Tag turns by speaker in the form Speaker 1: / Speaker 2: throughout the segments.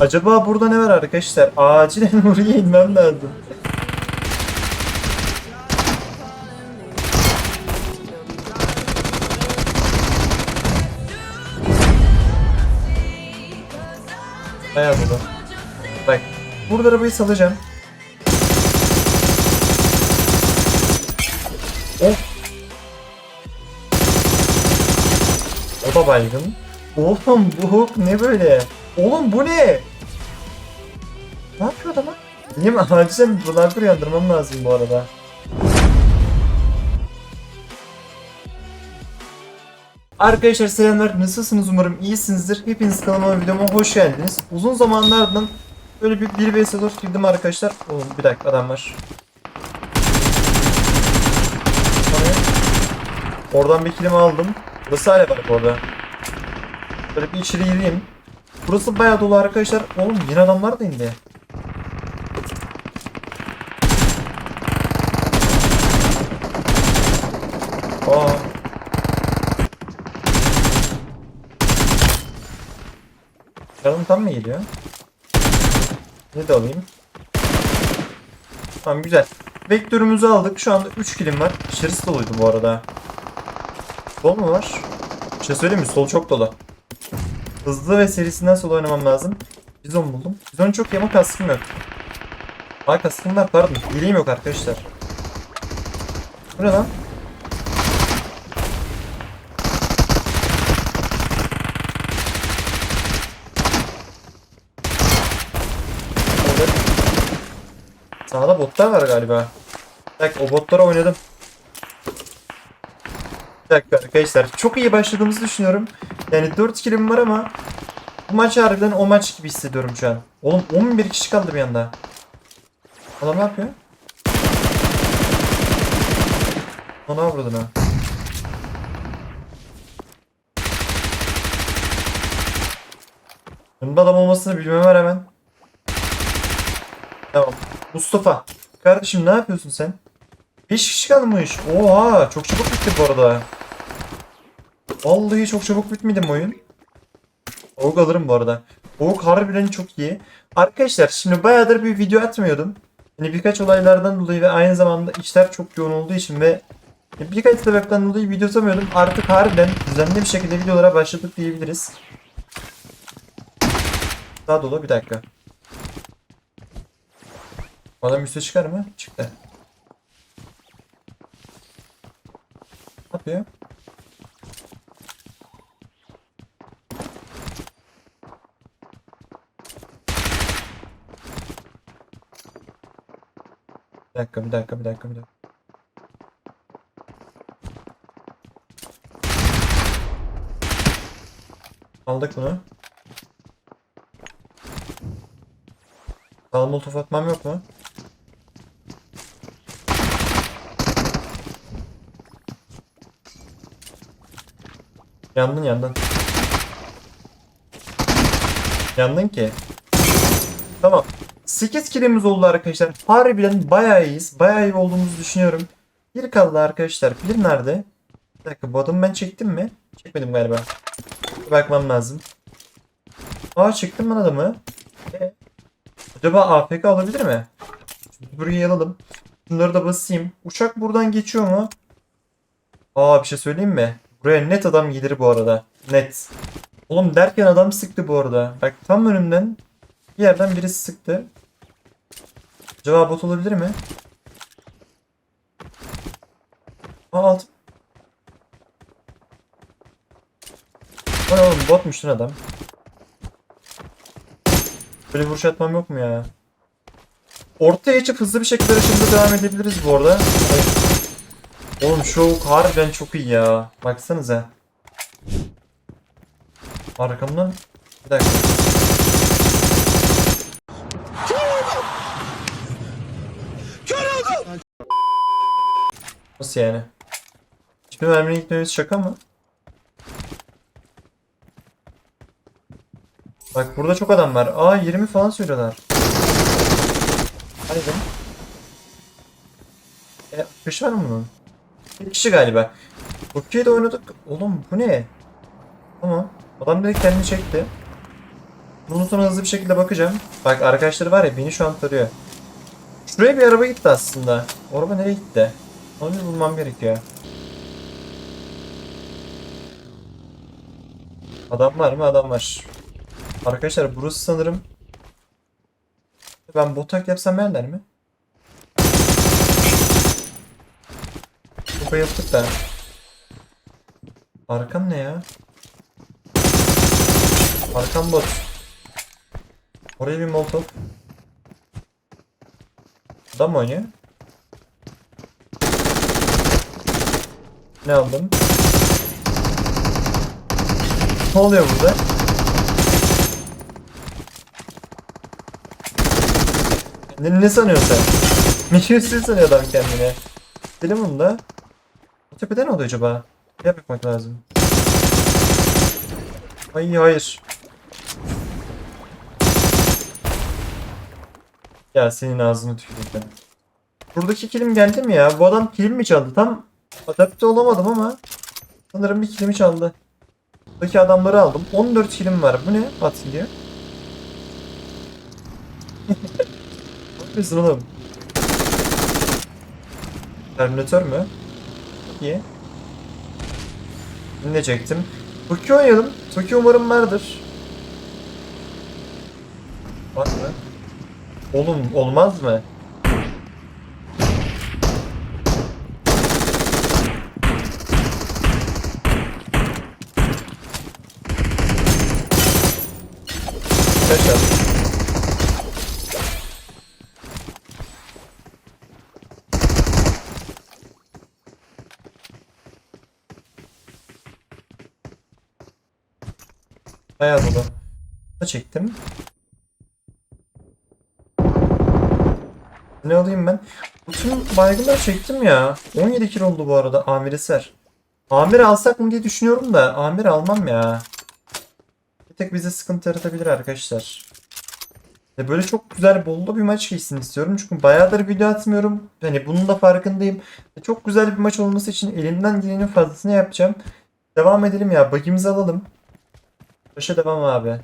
Speaker 1: Acaba burada ne var arkadaşlar? Acilen oraya inmem lazım. Bayağı dolu. Bak. Burada arabayı salacağım. Of. O da baygın. Oğlum bu hook ne böyle? Oğlum bu ne? Ne yapıyor adam? Mi? Acilen buralarda uyandırmam lazım bu arada. Arkadaşlar selamlar. Nasılsınız umarım iyisinizdir. Hepiniz kanalıma videoma hoş geldiniz. Uzun zamanlardan böyle bir 1 vs 4 girdim arkadaşlar. Oğlum bir dakika adam var. Oradan bir kilimi aldım. Burası hala var orada. Böyle bir içeri gireyim. Burası bayağı dolu arkadaşlar. Oğlum yine adamlar da indi. Aa. Canım tam mı geliyor? Ne de alayım? Tamam güzel. Vektörümüzü aldık. Şu anda 3 kilim var. İçerisi doluydu bu arada. Sol mu var? Bir şey söyleyeyim mi? Sol çok dolu. Hızlı ve serisinden sol oynamam lazım. Bizon buldum. Bizon çok iyi ama kaskım yok. Aa kaskım var pardon. Yeleğim yok arkadaşlar. Bu ne lan? Sağda botlar var galiba. Bir dakika o botlara oynadım. Bir dakika arkadaşlar. Çok iyi başladığımızı düşünüyorum. Yani 4 kilim var ama bu maç harbiden o maç gibi hissediyorum şu an. Oğlum 11 kişi kaldı bir anda. Adam ne yapıyor? Ona vurdun ha. Yanımda adam olmasını bilmeme rağmen. Tamam. Mustafa. Kardeşim ne yapıyorsun sen? 5 kişi kalmış. Oha çok çabuk bitti bu arada. Vallahi çok çabuk bitmedi mi oyun? Oğuk alırım bu arada. Oğuk harbiden çok iyi. Arkadaşlar şimdi bayağıdır bir video atmıyordum. Yani birkaç olaylardan dolayı ve aynı zamanda işler çok yoğun olduğu için ve birkaç sebepten dolayı video atamıyordum. Artık harbiden düzenli bir şekilde videolara başladık diyebiliriz. Daha dolu bir dakika. Adam üste çıkar mı? Çıktı. Ne yapıyor? Bir dakika, bir dakika, bir dakika, bir dakika. Aldık bunu. Sağ molotof yok mu? Yandın yandın. Yandın ki. Tamam. 8 kilimiz oldu arkadaşlar. Harbiden bayağı iyiyiz. Bayağı iyi olduğumuzu düşünüyorum. Bir kaldı arkadaşlar. Bir nerede? Bir dakika bu adamı ben çektim mi? Çekmedim galiba. Bir bakmam lazım. Aa çektim ben adamı. E, acaba AFK olabilir mi? Şimdi burayı alalım. Şunları da basayım. Uçak buradan geçiyor mu? Aa bir şey söyleyeyim mi? Buraya net adam gelir bu arada. Net. Oğlum derken adam sıktı bu arada. Bak tam önümden bir yerden birisi sıktı. Acaba bot olabilir mi? Aa alt. Lan oğlum botmuş lan adam. Böyle vuruş atmam yok mu ya? Ortaya geçip hızlı bir şekilde şimdi devam edebiliriz bu arada. Oğlum şu harbiden çok iyi ya. Baksanıza. Arkamdan. Bir dakika. Nasıl yani? Hiçbir merminin gitmemiz şaka mı? Bak burada çok adam var. Aa 20 falan söylüyorlar. Hadi be. E, kış var mı bunun? Bir kişi galiba. Türkiye'de oynadık. Oğlum bu ne? Tamam. Adam direkt kendini çekti. Bunun sonra hızlı bir şekilde bakacağım. Bak arkadaşları var ya beni şu an tarıyor. Şuraya bir araba gitti aslında. Araba nereye gitti? Onu bulmam gerekiyor. Adam var mı? Adam var. Arkadaşlar burası sanırım ben botak yapsam beğenler mi? Bu bayılttık da. Arkam ne ya? Arkam bot. Oraya bir molotov. Adam mı oynuyor? Ne aldım? Ne oluyor burada? Ne, ne sanıyorsun sen? Milyonsuz sanıyor adam kendine. Benim bunda. Bu tepede ne oluyor acaba? Bir bakmak lazım. Ay hayır. Ya senin ağzını tüküreyim ben. Buradaki kilim geldi mi ya? Bu adam kilim mi çaldı? Tam adapte olamadım ama sanırım bir kilimi çaldı. Buradaki adamları aldım. 14 kilim var. Bu ne? At diyor. ne yapıyorsun oğlum? Terminator mü? İyi. Ne çektim? Tokyo oynayalım. Tokyo umarım vardır. Var mı? Oğlum olmaz mı? Arkadaşlar. Bayağı dolu. Da çektim. Ne alayım ben? Bütün baygınları çektim ya. 17 kilo oldu bu arada Amir Eser. Amir alsak mı diye düşünüyorum da Amir almam ya. Bir tek bize sıkıntı yaratabilir arkadaşlar. Ve böyle çok güzel bollu bir maç geçsin istiyorum. Çünkü bayağıdır video atmıyorum. Hani bunun da farkındayım. Ve çok güzel bir maç olması için elimden gelenin fazlasını yapacağım. Devam edelim ya. Bagimizi alalım. Başa devam abi.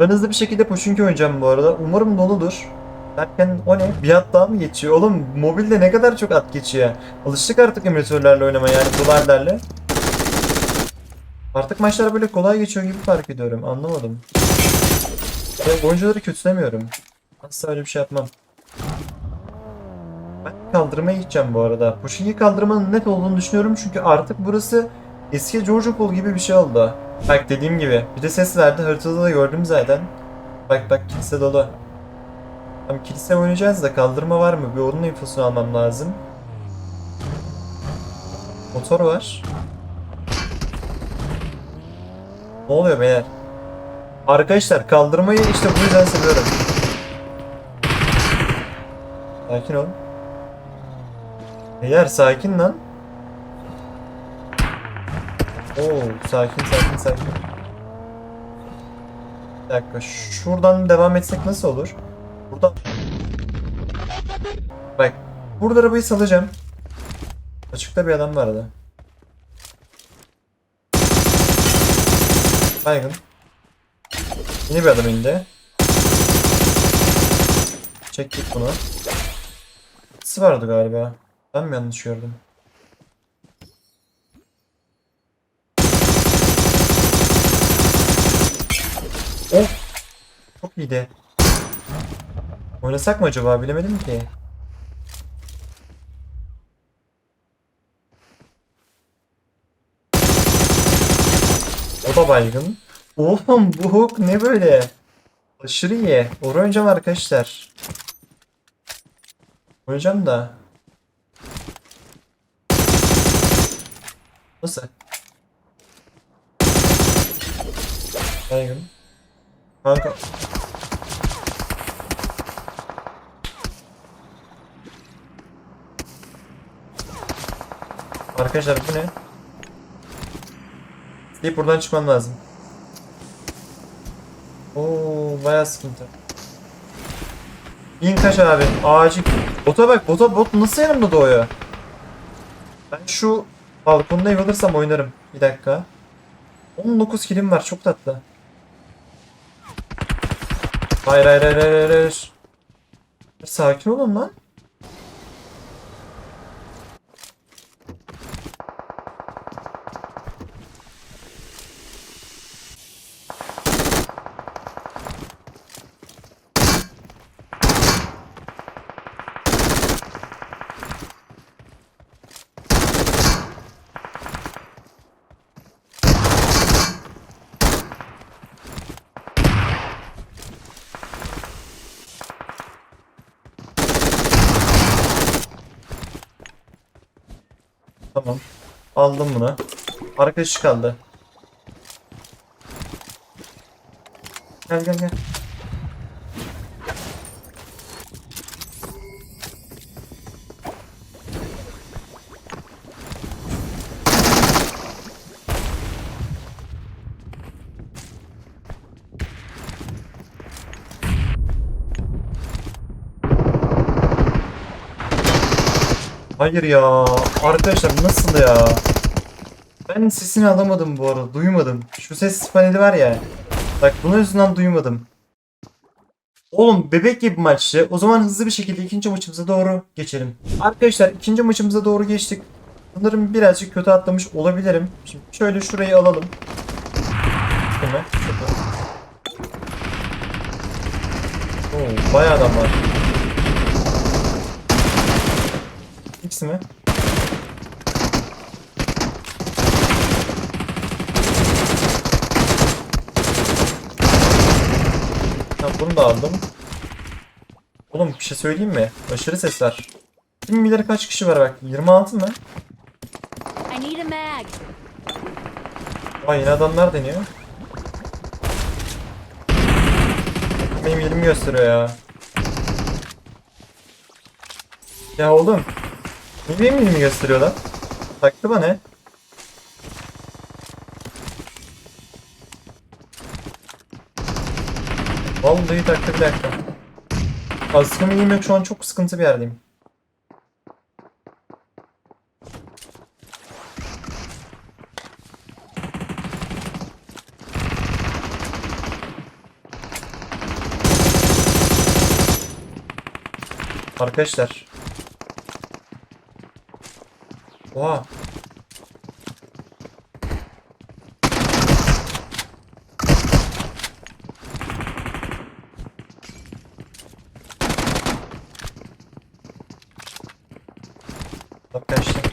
Speaker 1: Ben hızlı bir şekilde Poşinki oynayacağım bu arada. Umarım doludur. Derken o ne? Bir at daha mı geçiyor? Oğlum mobilde ne kadar çok at geçiyor. Alıştık artık emülatörlerle oynamaya yani dolarlarla. Artık maçlar böyle kolay geçiyor gibi fark ediyorum. Anlamadım. Ben oyuncuları kötülemiyorum. Asla öyle bir şey yapmam. Ben kaldırmaya gideceğim bu arada. Poşinki kaldırmanın net olduğunu düşünüyorum çünkü artık burası eski George gibi bir şey oldu. Bak dediğim gibi. Bir de ses verdi. Haritada da gördüm zaten. Bak bak kilise dolu. Tam kilise oynayacağız da kaldırma var mı? Bir onun infosunu almam lazım. Motor var. Ne oluyor beyler? Arkadaşlar kaldırmayı işte bu yüzden seviyorum. Sakin ol. Beyler sakin lan. Oo sakin sakin sakin. Bir dakika şuradan devam etsek nasıl olur? Burada Bak burada arabayı salacağım. Açıkta bir adam vardı. Baygın. Yeni bir adam indi. Çektik bunu. Sı vardı galiba. Ben mi yanlış gördüm? Oh! Çok iyiydi. Oynasak mı acaba bilemedim ki. O da baygın. Oğlum bu hook ne böyle? Aşırı iyi. Oraya oynayacağım arkadaşlar. Oynayacağım da. Nasıl? Baygın. Kanka. Arkadaşlar bu ne? Deyip buradan çıkmam lazım. Oo bayağı sıkıntı. İn kaç abi. Acil. Bota bak. Bota bot nasıl yanımda doğuyor? Ben şu balkonda ev alırsam oynarım. Bir dakika. 19 kilim var. Çok tatlı. Hayır hayır hayır hayır hayır. Sakin olun lan. Tamam. Aldım bunu. Arkadaşı kaldı. Gel gel gel. Hayır ya. Arkadaşlar nasıl ya? Ben sesini alamadım bu arada. Duymadım. Şu ses paneli var ya. Bak bunun yüzünden duymadım. Oğlum bebek gibi maçtı. O zaman hızlı bir şekilde ikinci maçımıza doğru geçelim. Arkadaşlar ikinci maçımıza doğru geçtik. Sanırım birazcık kötü atlamış olabilirim. Şimdi şöyle şurayı alalım. Değil. Oo, bayağı adam var. Mi? Ha, bunu da aldım. Oğlum bir şey söyleyeyim mi? Aşırı sesler. Kim bilir kaç kişi var bak. 26 mı?
Speaker 2: I need a mag.
Speaker 1: Vay yine adamlar deniyor. Benim 20 gösteriyor ya. Ya oğlum. Niye 20 gösteriyor lan? Taktı bana. Vallahi taktı bir dakika. Aslında iyiyim yok şu an çok sıkıntı bir yerdeyim. Arkadaşlar. Oha. Arkadaşlar.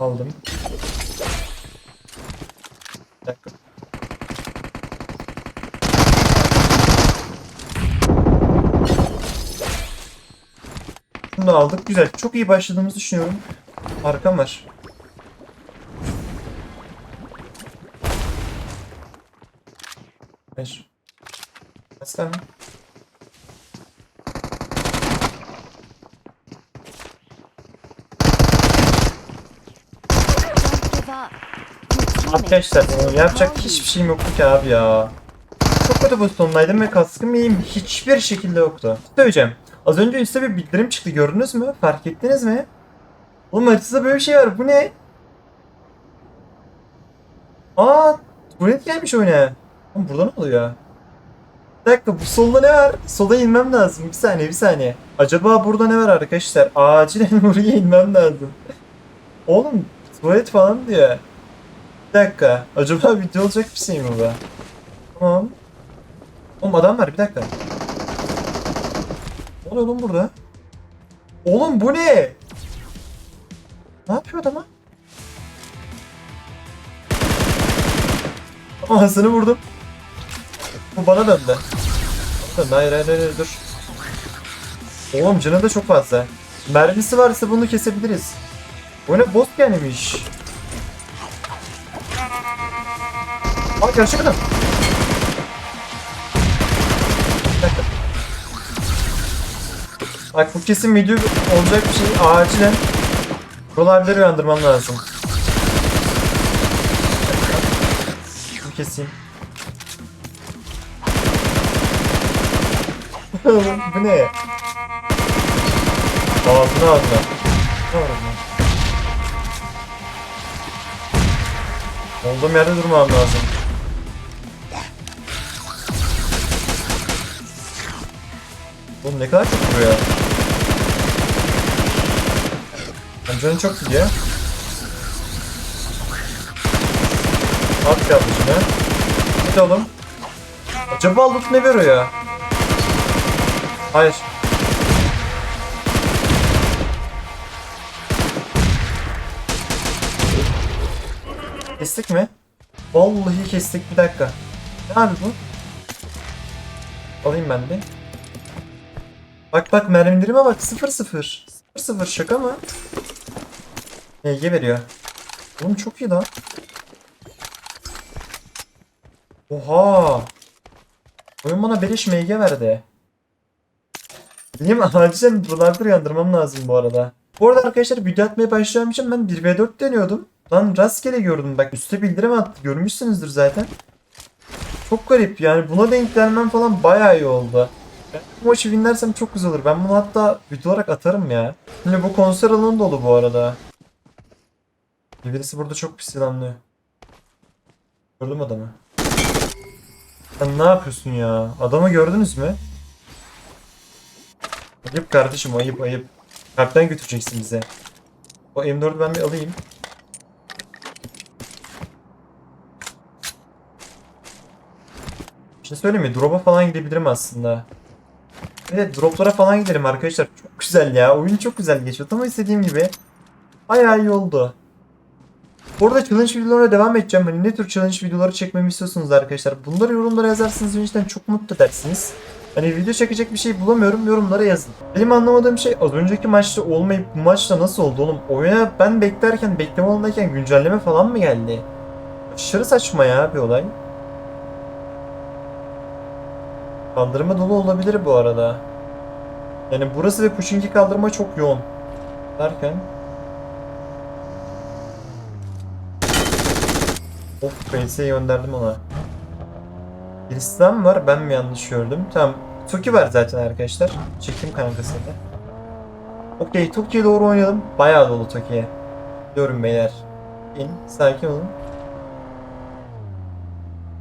Speaker 1: Aldım. Bir dakika. Bunu da aldık. Güzel. Çok iyi başladığımızı düşünüyorum. Arkam var. Beş. Asker Arkadaşlar e, yapacak hiçbir şeyim yoktu ki abi ya. Çok kötü pozisyondaydım ve kaskım iyiyim hiçbir şekilde yoktu. Söyleyeceğim. Az önce üstte bir bildirim çıktı gördünüz mü? Fark ettiniz mi? Oğlum haritada böyle bir şey var. Bu ne? Aa, tuvalet gelmiş oyuna. Oğlum burada ne oluyor? Bir dakika bu solda ne var? Sola inmem lazım. Bir saniye bir saniye. Acaba burada ne var arkadaşlar? Acilen oraya inmem lazım. Oğlum tuvalet falan diyor. Bir dakika. Acaba video olacak bir şey mi bu? Tamam. Oğlum adam var bir dakika. Ne oluyor oğlum burada? Oğlum bu ne? Ne yapıyor adama? Ağzını vurdum. Bu bana döndü. Döndü. Hayır hayır hayır dur. Oğlum canı da çok fazla. Mermisi varsa bunu kesebiliriz. Bu ne boss gelmiş. Bir dakika. Bak bu kesin video olacak bir şey. Acilen abileri uyandırmam lazım. keseyim. Oğlum bu ne? Ağzına ağzına. Oğlum? Olduğum yerde durmam lazım. Oğlum ne kadar çok vuruyor. Hem canı çok gidiyor. At kardeşine. Hadi oğlum. Acaba loot ne veriyor? Hayır. Kestik mi? Vallahi kestik bir dakika. Ne abi bu? Alayım ben de. Bak bak mermilerime bak 0 0. 0 0 şaka mı? EG veriyor. Oğlum çok iyi lan. Oha. Oyun bana beleş MG verdi. Benim acilen buralarda uyandırmam lazım bu arada. Bu arada arkadaşlar video atmaya başlayacağım için ben 1v4 deniyordum. Lan rastgele gördüm bak üstte bildirim attı görmüşsünüzdür zaten. Çok garip yani buna denk gelmem falan bayağı iyi oldu. Bu maçı winlersem çok güzel olur. Ben bunu hatta video olarak atarım ya. Şimdi bu konser alanı dolu bu arada. Birisi burada çok pis yılanlıyor. Gördüm adamı. Sen ne yapıyorsun ya? Adamı gördünüz mü? Ayıp kardeşim ayıp ayıp. Kalpten götüreceksin bize. O M4'ü ben bir alayım. Bir şey söyleyeyim mi? Drop'a falan gidebilirim aslında. Evet droplara falan gidelim arkadaşlar. Çok güzel ya. Oyun çok güzel geçiyor. Tam istediğim gibi. Bayağı iyi oldu. Bu arada challenge videolarına devam edeceğim. Hani ne tür challenge videoları çekmemi istiyorsunuz arkadaşlar. Bunları yorumlara yazarsanız beni cidden çok mutlu edersiniz. Hani video çekecek bir şey bulamıyorum yorumlara yazın. Benim anlamadığım şey az önceki maçta olmayıp bu maçta nasıl oldu oğlum? Oyuna ben beklerken bekleme alanındayken güncelleme falan mı geldi? Aşırı saçma ya bir olay. Kaldırma dolu olabilir bu arada. Yani burası ve Pushing'i kaldırma çok yoğun. Derken Of PS'ye gönderdim ona. Birisi daha mı var? Ben mi yanlış gördüm? Tamam. Toki var zaten arkadaşlar. Çektim kankasını. Okey Toki'ye doğru oynayalım. Bayağı dolu Toki'ye. Diyorum beyler. İn. Sakin olun.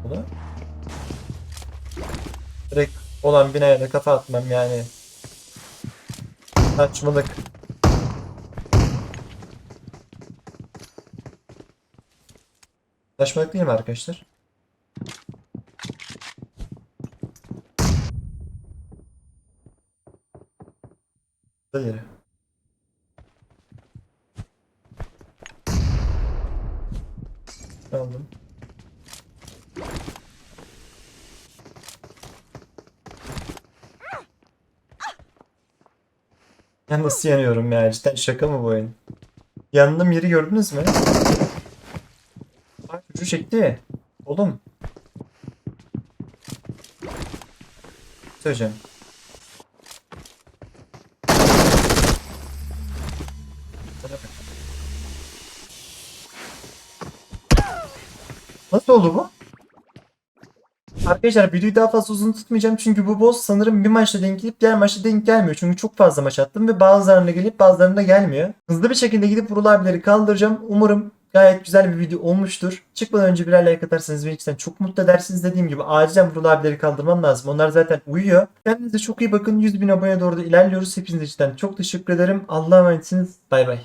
Speaker 1: Bu da. Direkt olan binaya da kafa atmam yani. Saçmalık. Saçmalık değil mi arkadaşlar? Yere. Aldım. Nasıl yanıyorum ya? Cidden şaka mı bu oyun? Yandığım yeri gördünüz mü? Bak çocuğu çekti. Oğlum. Söyleyeceğim. Nasıl oldu bu? Arkadaşlar videoyu daha fazla uzun tutmayacağım çünkü bu boss sanırım bir maçta denk gelip diğer maçta denk gelmiyor. Çünkü çok fazla maç attım ve bazılarına gelip bazılarına gelmiyor. Hızlı bir şekilde gidip Vural kaldıracağım. Umarım gayet güzel bir video olmuştur. Çıkmadan önce birer like atarsanız beni cidden çok mutlu edersiniz. Dediğim gibi acilen Vural abileri kaldırmam lazım. Onlar zaten uyuyor. Kendinize çok iyi bakın. 100 bin abone doğru da ilerliyoruz. Hepinize cidden çok teşekkür ederim. Allah'a emanetsiniz. Bay bay.